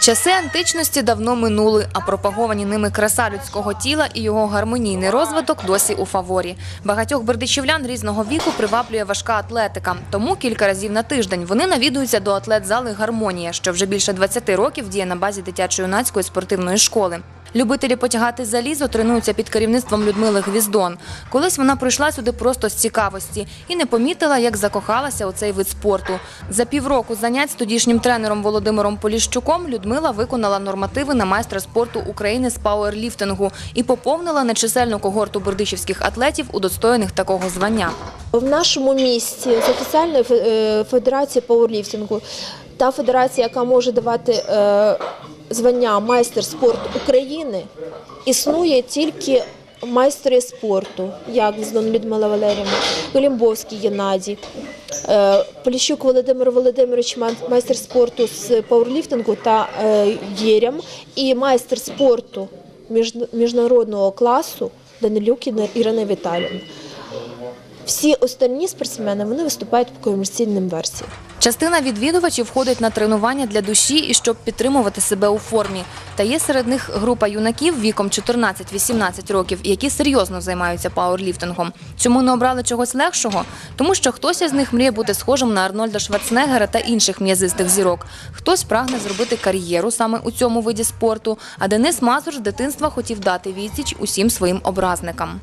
Часи античності давно минули, а пропаговані ними краса людського тіла і його гармонійний розвиток досі у фаворі. Багатьох бердичівлян різного віку приваблює важка атлетика. Тому кілька разів на тиждень вони навідуються до атлет-зали Гармонія, що вже більше 20 років діє на базі дитячо-юнацької спортивної школи. Любителі потягати залізо тренуються під керівництвом Людмили Гвіздон. Колись вона прийшла сюди просто з цікавості і не помітила, як закохалася у цей вид спорту. За півроку занять з тодішнім тренером Володимиром Поліщуком Людмила виконала нормативи на майстра спорту України з пауерліфтингу і поповнила нечисельну когорту бердичівських атлетів, удостоєних такого звання. В нашому місті з офіціальної е, федерації пауерліфтингу та федерація, яка може давати е, звання майстер спорту України, існує тільки майстри спорту, як Здон Людмила Валерівна, Голімбовський Геннадій, е, Поліщук Володимир Володимирович, майстер спорту з пауерліфтингу та е, єрям, і майстер спорту між- міжнародного класу Данилюк Ірина Віталіївна. Всі остальні спортсмени вони виступають по комерційним версіям. Частина відвідувачів ходить на тренування для душі і щоб підтримувати себе у формі. Та є серед них група юнаків віком 14-18 років, які серйозно займаються пауерліфтингом. Чому не обрали чогось легшого? Тому що хтось із них мріє бути схожим на Арнольда Шварценеггера та інших м'язистих зірок. Хтось прагне зробити кар'єру саме у цьому виді спорту. А Денис Мазур з дитинства хотів дати відсіч усім своїм образникам.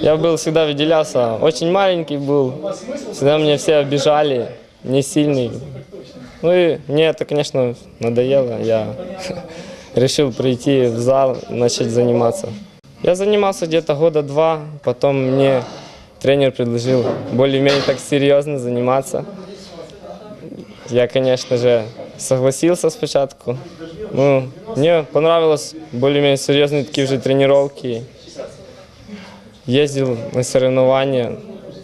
Я был всегда выделялся, очень маленький был, всегда меня все обижали, не сильный. Ну и мне это, конечно, надоело, я решил прийти в зал, начать заниматься. Я занимался где-то года два, потом мне тренер предложил более-менее так серьезно заниматься. Я, конечно же, согласился спочатку. Ну, мне понравилось более-менее серьезные такие уже тренировки. Ездил на соревнования.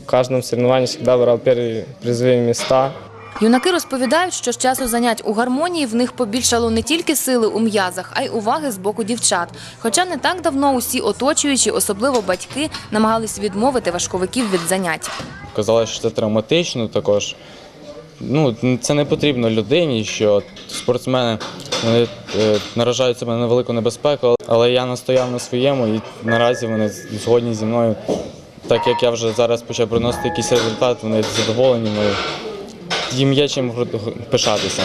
В каждом соревновании всегда брал первые призовые места. Юнаки розповідають, що з часу занять у гармонії в них побільшало не тільки сили у м'язах, а й уваги з боку дівчат. Хоча не так давно усі оточуючі, особливо батьки, намагались відмовити важковиків від занять. Казали, що це травматично також. Ну, це не потрібно людині, що спортсмени е, наражають себе на велику небезпеку, але я настояв на своєму і наразі вони згодні зі мною. Так як я вже зараз почав приносити якийсь результат, вони задоволені мною. Їм є чим пишатися.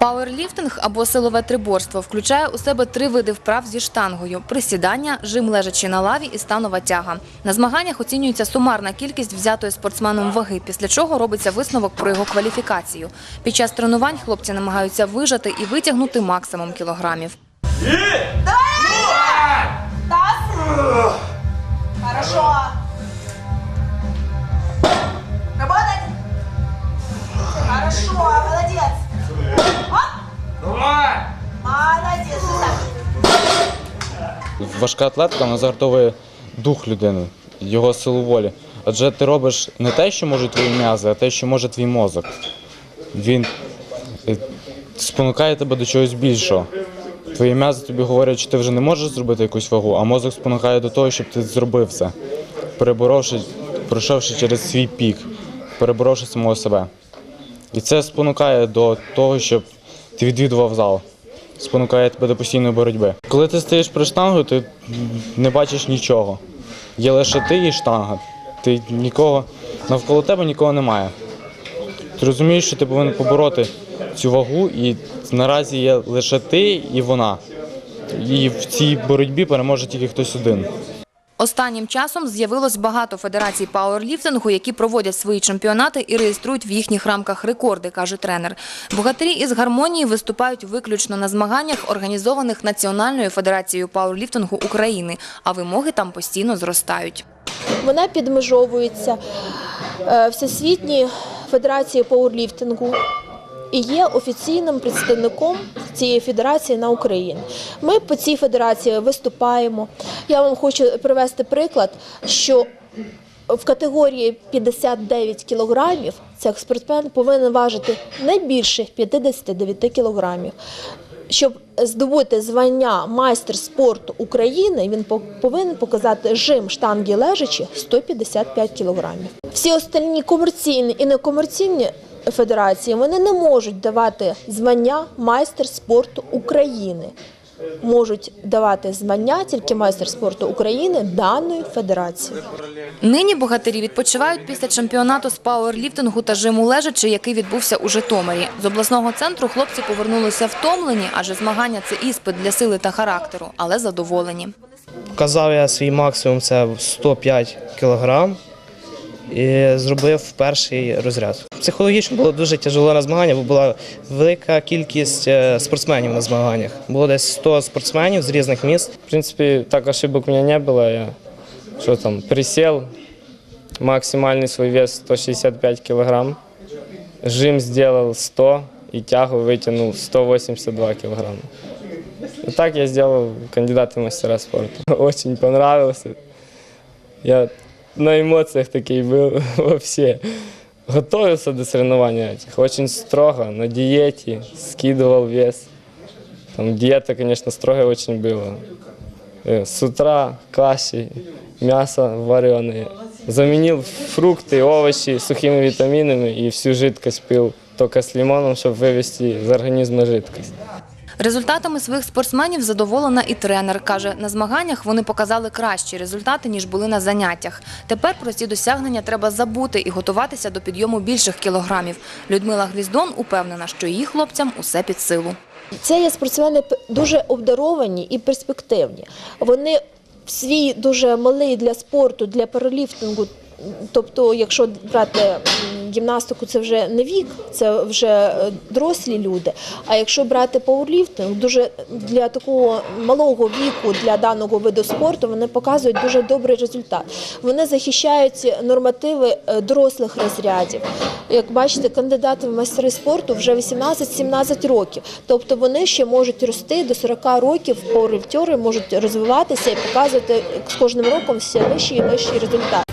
Пауерліфтинг або силове триборство включає у себе три види вправ зі штангою: присідання, жим лежачи на лаві і станова тяга. На змаганнях оцінюється сумарна кількість взятої спортсменом ваги, після чого робиться висновок про його кваліфікацію. Під час тренувань хлопці намагаються вижати і витягнути максимум кілограмів. Хорошо. Важка атлетика вона загартовує дух людини, його силу волі. Адже ти робиш не те, що можуть твої м'язи, а те, що може твій мозок. Він е, спонукає тебе до чогось більшого. Твої м'язи тобі говорять, що ти вже не можеш зробити якусь вагу, а мозок спонукає до того, щоб ти зробив це, переборовши, пройшовши через свій пік, переборовши самого себе. І це спонукає до того, щоб ти відвідував зал спонукає тебе до постійної боротьби. Коли ти стоїш при штангу, ти не бачиш нічого. Є лише ти і штанга. Ти нікого навколо тебе нікого немає. Ти розумієш, що ти повинен побороти цю вагу, і наразі є лише ти і вона. І в цій боротьбі переможе тільки хтось один. Останнім часом з'явилось багато федерацій пауерліфтингу, які проводять свої чемпіонати і реєструють в їхніх рамках рекорди, каже тренер. Богатирі із гармонії виступають виключно на змаганнях, організованих Національною федерацією пауерліфтингу України, а вимоги там постійно зростають. Вона підмежовується е, Всесвітньої федерації пауерліфтингу і є офіційним представником цієї федерації на Україні. Ми по цій федерації виступаємо. Я вам хочу привести приклад, що в категорії 59 кілограмів цей спортсмен повинен важити не більше 59 кілограмів. Щоб здобути звання майстер спорту України, він повинен показати жим штанги лежачі 155 кілограмів. Всі остальні комерційні і некомерційні федерації вони не можуть давати звання майстер спорту України. Можуть давати звання тільки майстер спорту України даної федерації. Нині богатирі відпочивають після чемпіонату з пауерліфтингу та жиму лежачи, який відбувся у Житомирі. З обласного центру хлопці повернулися втомлені, адже змагання це іспит для сили та характеру, але задоволені. Показав я свій максимум це 105 кілограм і зробив перший розряд. Психологічно було дуже тяжело на змагання, бо була велика кількість е, спортсменів на змаганнях. Було десь 100 спортсменів з різних міст. В принципе, так ошибок у меня не было. Я что там, присел, максимальный свой вес 165 килограмм. Жим сделал 100 и тягу вытянул 182 килограмма. И так я сделал кандидата в мастера спорта. Очень понравился. Я на эмоциях такий был вообще. Готовился до соревнований этих очень строго, на диете, скидывал вес. Там диета, конечно, строгая очень была. Э, С утра каши, мясо вареное. Заменил фрукты, овощи сухими витаминами и всю жидкость пил только с лимоном, чтобы вывести из организма жидкость. Результатами своїх спортсменів задоволена і тренер. Каже, на змаганнях вони показали кращі результати, ніж були на заняттях. Тепер про ці досягнення треба забути і готуватися до підйому більших кілограмів. Людмила Гвіздон упевнена, що її хлопцям усе під силу. Це є спортсмени дуже обдаровані і перспективні. Вони свій дуже малий для спорту, для параліфтингу. Тобто, якщо брати гімнастику, це вже не вік, це вже е, дорослі люди. А якщо брати пауерліфтинг, дуже для такого малого віку для даного виду спорту вони показують дуже добрий результат. Вони захищають нормативи е, дорослих розрядів. Як бачите, кандидати в майстри спорту вже 18-17 років. Тобто вони ще можуть рости до 40 років, пауерліфтери можуть розвиватися і показувати з кожним роком все вищий і вищий результат.